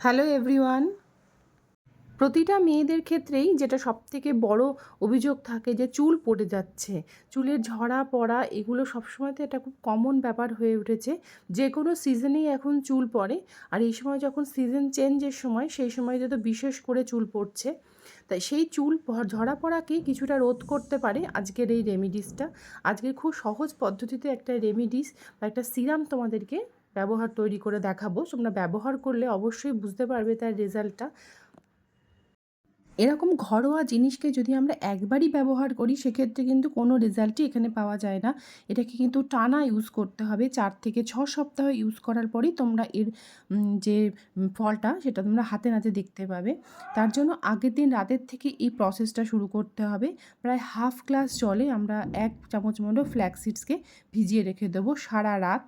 Hello everyone প্রতিটা মেয়েদের ক্ষেত্রেই যেটা সব থেকে বড় অভিযোগ থাকে যে চুল পড়ে যাচ্ছে। চুলের ঝরা, পড়া এগুলো সবসময় তো খুব কমন ব্যাপার হয়ে উঠেছে। যে কোনো সিজনেই এখন চুল পড়ে। আর এই সময় যখন সিজন চেঞ্জের সময়, সেই সময় যত বিশেষ করে চুল পড়ছে, তাই সেই চুল ঝরা পড়াকে কিছুটা রোধ করতে পারে আজকের এই রেমিডিসটা আজকে খুব সহজ পদ্ধতিতে একটা রেমিডিস বা একটা সিরাম তোমাদেরকে ব্যবহার তৈরি করে দেখাবো। তোমরা ব্যবহার করলে অবশ্যই বুঝতে পারবে তার রেজাল্টটা। এরকম ঘরোয়া জিনিসকে যদি আমরা একবারই ব্যবহার করি, সেক্ষেত্রে কিন্তু কোনো রেজাল্টই এখানে পাওয়া যায় না। এটাকে কিন্তু টানা ইউজ করতে হবে। চার থেকে ছ সপ্তাহ ইউজ করার পরই তোমরা এর যে ফলটা, সেটা তোমরা হাতে নাতে দেখতে পাবে। তার জন্য আগের দিন রাতের থেকে এই প্রসেসটা শুরু করতে হবে। প্রায় হাফ গ্লাস জলে আমরা এক চামচ মতো ফ্ল্যাক্সিডসকে ভিজিয়ে রেখে দেবো সারা রাত।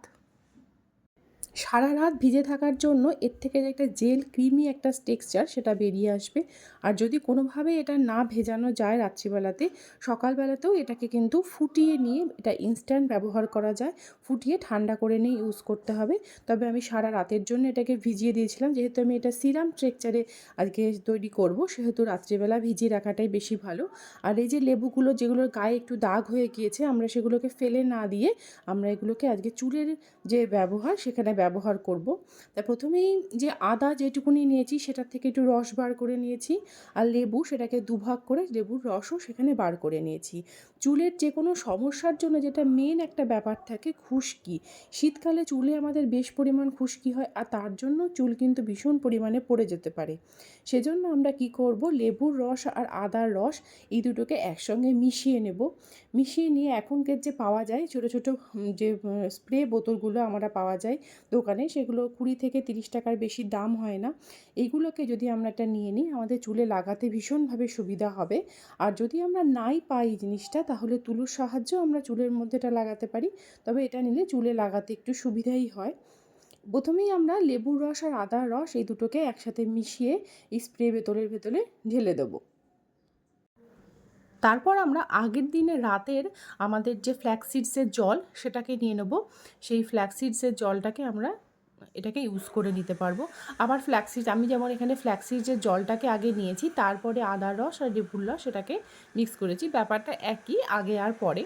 সারা রাত ভিজে থাকার জন্য এর থেকে যে একটা জেল ক্রিমি একটা টেক্সচার সেটা বেরিয়ে আসবে। আর যদি কোনোভাবে এটা না ভেজানো যায় রাত্রিবেলাতে, সকালবেলাতেও এটাকে কিন্তু ফুটিয়ে নিয়ে এটা ইনস্ট্যান্ট ব্যবহার করা যায়। ফুটিয়ে ঠান্ডা করে নিয়ে ইউজ করতে হবে। তবে আমি সারা রাতের জন্য এটাকে ভিজিয়ে দিয়েছিলাম। যেহেতু আমি এটা সিরাম স্ট্রেকচারে আজকে তৈরি করব, সেহেতু রাত্রিবেলা ভিজিয়ে রাখাটাই বেশি ভালো। আর এই যে লেবুগুলো যেগুলোর গায়ে একটু দাগ হয়ে গিয়েছে, আমরা সেগুলোকে ফেলে না দিয়ে আমরা এগুলোকে আজকে চুলের যে ব্যবহার, সেখানে ব্যবহার করব। তা প্রথমেই যে আদা যেটুকুনি নিয়েছি সেটার থেকে একটু রস বার করে নিয়েছি। আর লেবু সেটাকে দুভাগ করে লেবুর রসও সেখানে বার করে নিয়েছি। চুলের যে কোনো সমস্যার জন্য যেটা মেন একটা ব্যাপার থাকে খুশকি। শীতকালে চুলে আমাদের বেশ পরিমাণ খুশকি হয় আর তার জন্য চুল কিন্তু ভীষণ পরিমাণে পড়ে যেতে পারে। সেজন্য আমরা কি করব? লেবুর রস আর আদার রস এই দুটোকে একসঙ্গে মিশিয়ে নেব। মিশিয়ে নিয়ে এখনকার যে পাওয়া যায়, ছোটো ছোটো যে স্প্রে বোতলগুলো আমরা পাওয়া যায় দোকানে, সেগুলো কুড়ি থেকে তিরিশ টাকার বেশি দাম হয় না। এইগুলোকে যদি আমরা একটা নিয়ে নিই, আমাদের চুলে লাগাতে ভীষণভাবে সুবিধা হবে। আর যদি আমরা নাই পাই জিনিসটা তাহলে তুলোর সাহায্যেও আমরা চুলের মধ্যে এটা লাগাতে পারি। তবে এটা নিলে চুলে লাগাতে একটু সুবিধাই হয়। প্রথমেই আমরা লেবুর রস আর আদার রস এই দুটোকে একসাথে মিশিয়ে স্প্রে বোতলের ভেতরে ঢেলে দেবো। তারপর আমরা আগের দিনে রাতের আমাদের যে ফ্ল্যাক্সিডসের জল সেটাকে নিয়ে নেব। সেই ফ্ল্যাক্সিডসের জলটাকে আমরা এটাকে ইউজ করে নিতে পারব। আবার ফ্ল্যাক্সিড আমি যেমন এখানে ফ্ল্যাক্সিডসের জলটাকে আগে নিয়েছি, তারপরে আদার রস আর ডিপুর রস সেটাকে মিক্স করেছি। ব্যাপারটা একই, আগে আর পরে।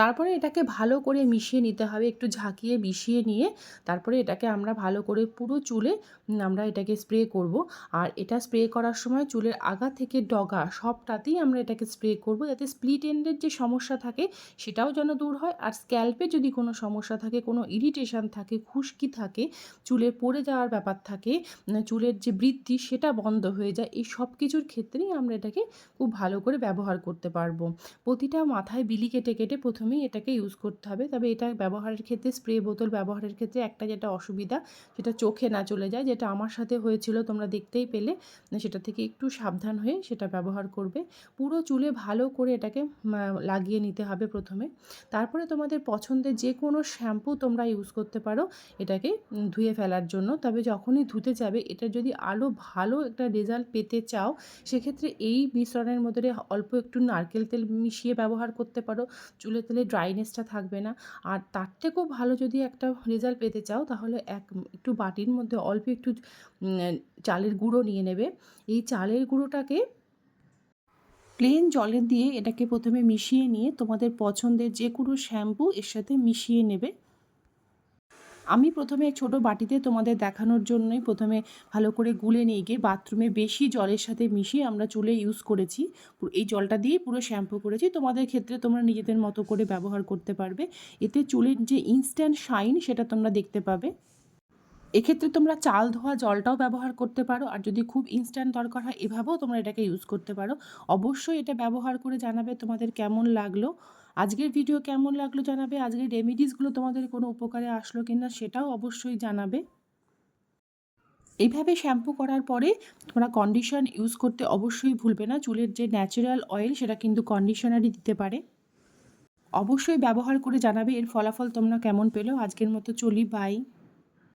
তারপরে এটাকে ভালো করে মিশিয়ে নিতে হবে, একটু ঝাঁকিয়ে মিশিয়ে নিয়ে তারপরে এটাকে আমরা ভালো করে পুরো চুলে আমরা এটাকে স্প্রে করব। আর এটা স্প্রে করার সময় চুলের আগা থেকে ডগা সবটাতেই আমরা এটাকে স্প্রে করব যাতে স্প্লিট এন্ডের যে সমস্যা থাকে সেটাও যেন দূর হয়। আর স্ক্যাল্পে যদি কোনো সমস্যা থাকে, কোনো ইরিটেশন থাকে, খুশকি থাকে, চুলে পড়ে যাওয়ার ব্যাপার থাকে চুলের যে বৃদ্ধি সেটা বন্ধ হয়ে যায়, এই সব কিছুর ক্ষেত্রেই আমরা এটাকে খুব ভালো করে ব্যবহার করতে পারব। প্রতিটা মাথায় বিলি কেটে কেটে প্রথমেই এটাকে ইউজ করতে হবে। তবে এটা ব্যবহারের ক্ষেত্রে স্প্রে বোতল ব্যবহারের ক্ষেত্রে একটা যেটা অসুবিধা, সেটা চোখে না চলে যায়, যেটা আমার সাথে হয়েছিল, তোমরা দেখতেই পেলে, সেটা থেকে একটু সাবধান হয়ে সেটা ব্যবহার করবে। পুরো চুলে ভালো করে এটাকে লাগিয়ে নিতে হবে প্রথমে। তারপরে তোমাদের পছন্দের যে কোনো শ্যাম্পু তোমরা ইউজ করতে পারো, এটাকে ধুয়ে ফেলার জন্য। তবে যখনই ধুতে যাবে, এটা যদি আরও ভালো একটা রেজাল্ট পেতে চাও, সেক্ষেত্রে এই মিশ্রণের মধ্যে অল্প একটু নারকেল তেল মিশিয়ে ব্যবহার করতে পারো। চুলে তেলে ড্রাইনেসটা থাকবে না। আর তার থেকেও ভালো যদি একটা রেজাল্ট পেতে চাও, তাহলে এক একটু বাটির মধ্যে অল্প একটু চালের গুঁড়ো নিয়ে নেবে। এই চালের গুঁড়োটাকে প্লেন জলের দিয়ে এটাকে প্রথমে মিশিয়ে নিয়ে তোমাদের পছন্দের যে কোনো শ্যাম্পু এর সাথে মিশিয়ে নেবে। আমি প্রথমে ছোট বাটিতে তোমাদের দেখানোর জন্যই প্রথমে ভালো করে গুলে নিয়ে গিয়ে বাথরুমে বেশি জলের সাথে মিশিয়ে আমরা চুলে ইউজ করেছি। এই জলটা দিয়েই পুরো শ্যাম্পু করেছি। তোমাদের ক্ষেত্রে তোমরা নিজেদের মতো করে ব্যবহার করতে পারবে। এতে চুলের যে ইনস্ট্যান্ট শাইন সেটা তোমরা দেখতে পাবে। এক্ষেত্রে তোমরা চাল ধোয়া জলটাও ব্যবহার করতে পারো। আর যদি খুব ইনস্ট্যান্ট দরকার হয় এভাবেও তোমরা এটাকে ইউজ করতে পারো। অবশ্যই এটা ব্যবহার করে জানাবে তোমাদের কেমন লাগল। আজকের ভিডিও কেমন লাগল জানাবে? আজকের রেমিডিসগুলো তোমাদের কোনো উপকারে আসলো কি না সেটাও অবশ্যই জানাবে। এইভাবে শ্যাম্পু করার পরে তোমরা কন্ডিশন ইউজ করতে অবশ্যই ভুলবে না। চুলের যে ন্যাচারাল অয়েল সেটা কিন্তু কন্ডিশনারই দিতে পারে। অবশ্যই ব্যবহার করে জানাবে। এর ফলাফল তোমরা কেমন পেল? আজকের মতো চলি বাই